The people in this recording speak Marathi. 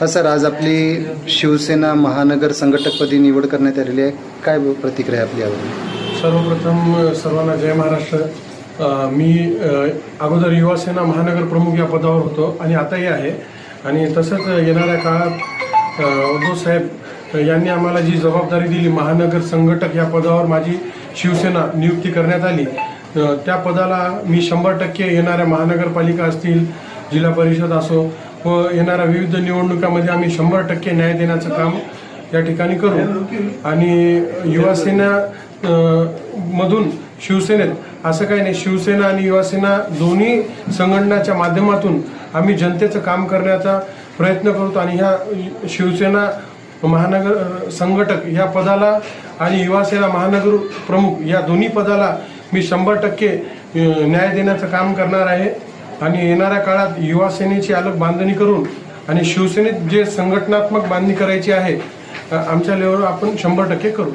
हा सर आज आपली शिवसेना महानगर संघटकपदी निवड करण्यात आलेली आहे. काय प्रतिक्रिया आपली यावर? सर्वप्रथम सर्वांना जय महाराष्ट्र. मी अगोदर युवासेना महानगर प्रमुख या पदावर होतो आणि आताही आहे. आणि तसंच येणाऱ्या काळात उद्धव साहेब यांनी आम्हाला जी जबाबदारी दिली महानगर संघटक या पदावर माझी शिवसेना नियुक्ती करण्यात आली त्या पदाला मी शंभर टक्के येणाऱ्या महानगरपालिका असतील जिल्हा परिषद असो व येणाऱ्या विविध निवडणुकामध्ये आम्ही शंभर टक्के न्याय देण्याचं काम या ठिकाणी करू. आणि युवासेना मधून शिवसेनेत असं काही नाही शिवसेना आणि युवासेना दोन्ही संघटनाच्या माध्यमातून आम्ही जनतेचं काम करण्याचा प्रयत्न करतो आणि ह्या शिवसेना महानगर संघटक या पदाला आणि युवासेना महानगर प्रमुख या दोन्ही पदाला मी शंभर टक्के न्याय देण्याचं काम करणार आहे. आणि येणाऱ्या काळात युवा सेनेची अलग बांधणी करून आणि शिवसेनेत जे संघटनात्मक बांधणी करायची आहे आमच्या लेवलवर आपण शंभर टक्के करू.